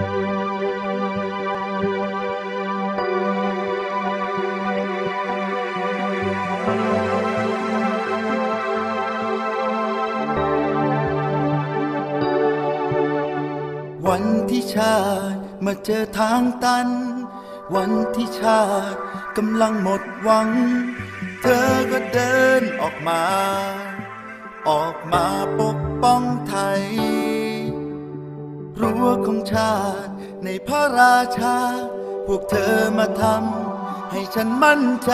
วันที่ชาติมาเจอทางตัน วันที่ชาติกำลังหมดหวัง เธอก็เดินออกมา ออกมาปกป้องไทย รั้วของชาติ ในพระราชา พวกเธอมาทำให้ฉันมั่นใจ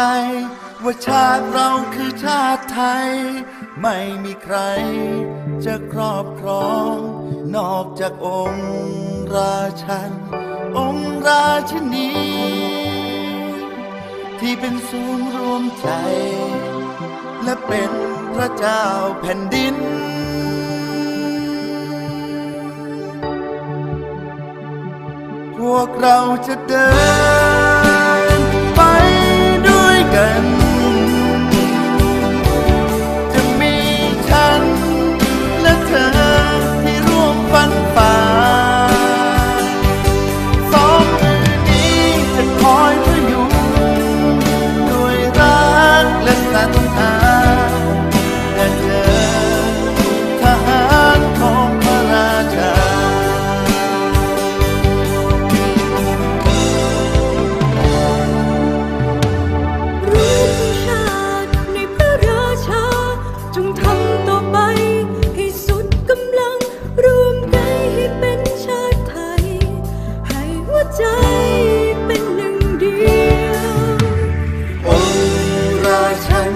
ว่าชาติเราคือชาติไทย ไม่มีใคร จะครอบครอง นอกจากองค์ราชัน องค์ราชินี ที่เป็นศูนย์รวมใจ และเป็นพระเจ้าแผ่นดิน วกเราจะเดิน ใจเป็นหนึ่งเดียว องค์ราชัน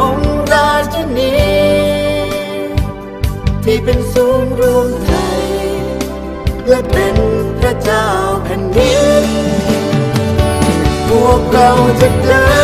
องค์ราชินีที่เป็นศูนย์รวมใจและเป็นพระเจ้าแผ่นดิน พวกเราจะเดิน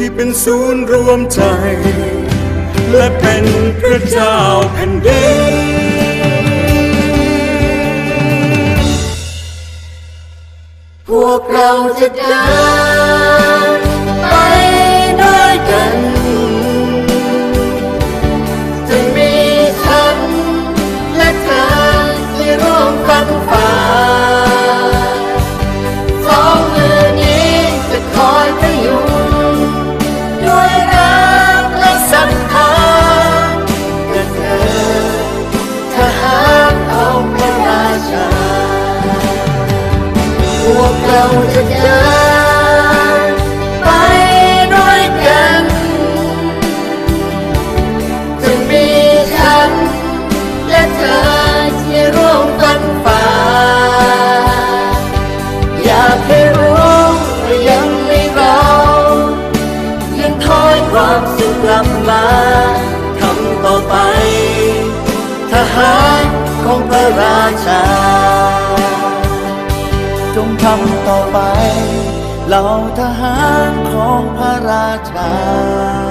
ที่เป็นศูนย์รวมใจ และเป็นพระเจ้าแผ่นดินพวกเราจะเดิน เราจะเดินไปด้วยกัน จะมีฉันและเธอที่ร่วมฟันฝ่า อยากให้รู้ว่ายังไม่เรายังคอยความสุขกลับมาทำต่อไป ทหารของพระราชาำต่อไป เหล่าทหารของพระราชา